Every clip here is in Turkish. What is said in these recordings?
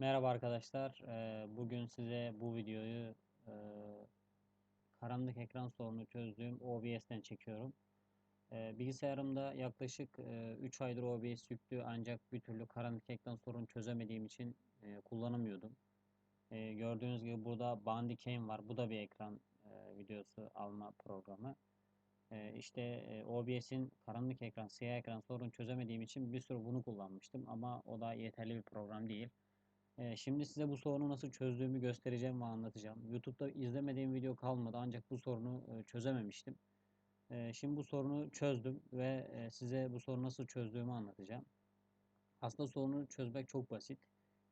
Merhaba arkadaşlar. Ee, Bugün size bu videoyu e, karanlık ekran sorunu çözdüğüm OBS'ten çekiyorum. Ee, Bilgisayarımda yaklaşık 3 aydır OBS yüklü ancak bir türlü karanlık ekran sorunu çözemediğim için e, kullanamıyordum. E, Gördüğünüz gibi burada Bandicam var. Bu da bir ekran e, videosu alma programı. E, İşte e, OBS'in karanlık ekran, siyah ekran sorunu çözemediğim için bir sürü bunu kullanmıştım ama o da yeterli bir program değil. Ee, Şimdi size bu sorunu nasıl çözdüğümü göstereceğim ve anlatacağım. YouTube'da izlemediğim video kalmadı ancak bu sorunu e, çözememiştim. Ee, Şimdi bu sorunu çözdüm ve e, size bu sorunu nasıl çözdüğümü anlatacağım. Aslında sorunu çözmek çok basit.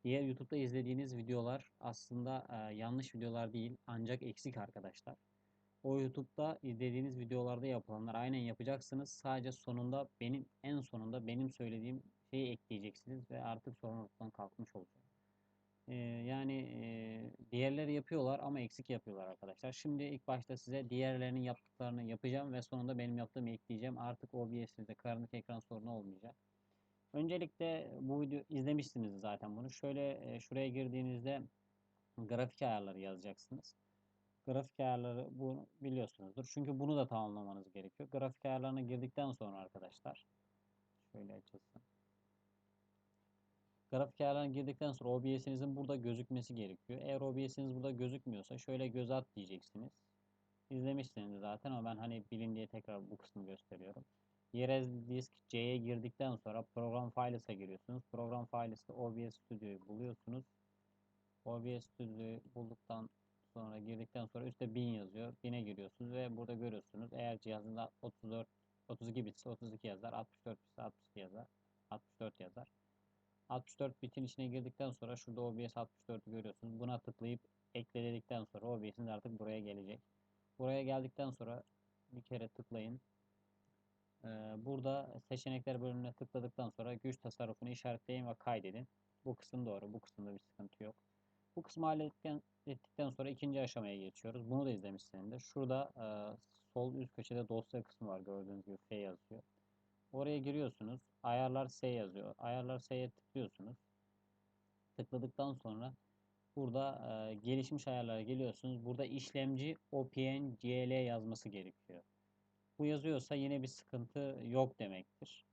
Diğer YouTube'da izlediğiniz videolar aslında e, yanlış videolar değil ancak eksik arkadaşlar. O YouTube'da izlediğiniz videolarda yapılanlar aynen yapacaksınız. Sadece sonunda benim en sonunda benim söylediğim şeyi ekleyeceksiniz ve artık sorun ortadan kalkmış olacak. Yani e, diğerleri yapıyorlar ama eksik yapıyorlar arkadaşlar. Şimdi ilk başta size diğerlerinin yaptıklarını yapacağım ve sonunda benim yaptığımı ekleyeceğim. Artık OBS'de karanlık ekran sorunu olmayacak. Öncelikle bu video izlemişsiniz zaten bunu. Şöyle şuraya girdiğinizde grafik ayarları yazacaksınız. Grafik ayarları bunu biliyorsunuzdur. Çünkü bunu da tamamlamanız gerekiyor. Grafik ayarlarına girdikten sonra arkadaşlar şöyle açılsın. Grafik ayarlarına girdikten sonra OBS'inizin burada gözükmesi gerekiyor. Eğer OBS'iniz burada gözükmüyorsa şöyle göz at diyeceksiniz. İzlemişsiniz zaten ama ben hani bilin diye tekrar bu kısmı gösteriyorum. Yerez disk C'ye girdikten sonra program files'a giriyorsunuz. Program files'te OBS Studio'yu buluyorsunuz. OBS Studio'yu bulduktan sonra girdikten sonra üstte 1000 yazıyor. 1000'e giriyorsunuz ve burada görüyorsunuz. Eğer cihazında 34 32 bitse 32 yazar, 64 bitse 62 yazar, 64 yazar. 64 bitin içine girdikten sonra şurada OBS 64'ü görüyorsunuz. Buna tıklayıp ekle dedikten sonra OBS'iniz artık buraya gelecek. Buraya geldikten sonra bir kere tıklayın. Ee, burada seçenekler bölümüne tıkladıktan sonra güç tasarrufunu işaretleyin ve kaydedin. Bu kısım doğru. Bu kısımda bir sıkıntı yok. Bu kısmı hallettikten ettikten sonra ikinci aşamaya geçiyoruz. Bunu da izlemişsinizdir. Şurada e, sol üst köşede dosya kısmı var. Gördüğünüz gibi F yazıyor. Oraya giriyorsunuz. Ayarlar S yazıyor. Ayarlar S'ye tıklıyorsunuz. Tıkladıktan sonra burada e, gelişmiş ayarlara geliyorsunuz. Burada işlemci OpenGL yazması gerekiyor. Bu yazıyorsa yine bir sıkıntı yok demektir.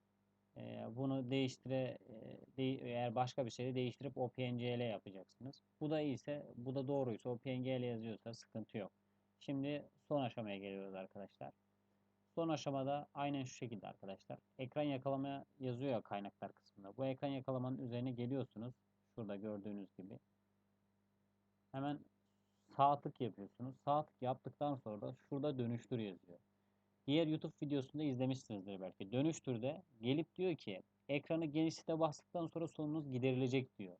E, bunu değiştire e, de, eğer başka bir şeyi değiştirip OpenGL yapacaksınız. Bu da iyiyse, bu da doğruysa OpenGL yazıyorsa sıkıntı yok. Şimdi son aşamaya geliyoruz arkadaşlar. Son aşamada aynen şu şekilde arkadaşlar. Ekran yakalama yazıyor ya kaynaklar kısmında. Bu ekran yakalamanın üzerine geliyorsunuz. Şurada gördüğünüz gibi. Hemen sağ tık yapıyorsunuz. Sağ tık yaptıktan sonra da şurada dönüştür yazıyor. Diğer YouTube videosunda izlemişsinizdir belki. Dönüştürde gelip diyor ki ekranı genişlete bastıktan sonra sorunuz giderilecek diyor.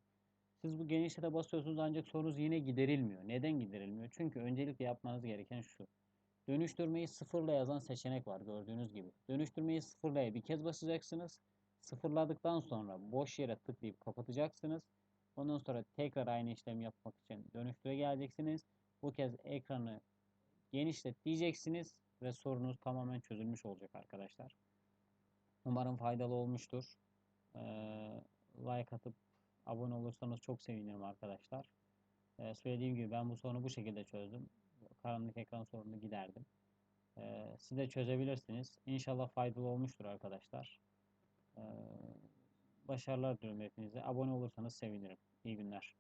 Siz bu genişlete basıyorsunuz ancak sorunuz yine giderilmiyor. Neden giderilmiyor? Çünkü öncelikle yapmanız gereken şu. Dönüştürmeyi sıfırla yazan seçenek var gördüğünüz gibi. Dönüştürmeyi sıfırlaya bir kez basacaksınız. Sıfırladıktan sonra boş yere tıklayıp kapatacaksınız. Ondan sonra tekrar aynı işlemi yapmak için dönüştüre geleceksiniz. Bu kez ekranı genişlet diyeceksiniz ve sorunuz tamamen çözülmüş olacak arkadaşlar. Umarım faydalı olmuştur. Ee, like atıp abone olursanız çok sevinirim arkadaşlar. Ee, söylediğim gibi ben bu sorunu bu şekilde çözdüm karanlık ekran sorununu giderdim. Ee, siz de çözebilirsiniz. İnşallah faydalı olmuştur arkadaşlar. Ee, başarılar diliyorum hepinize. Abone olursanız sevinirim. İyi günler.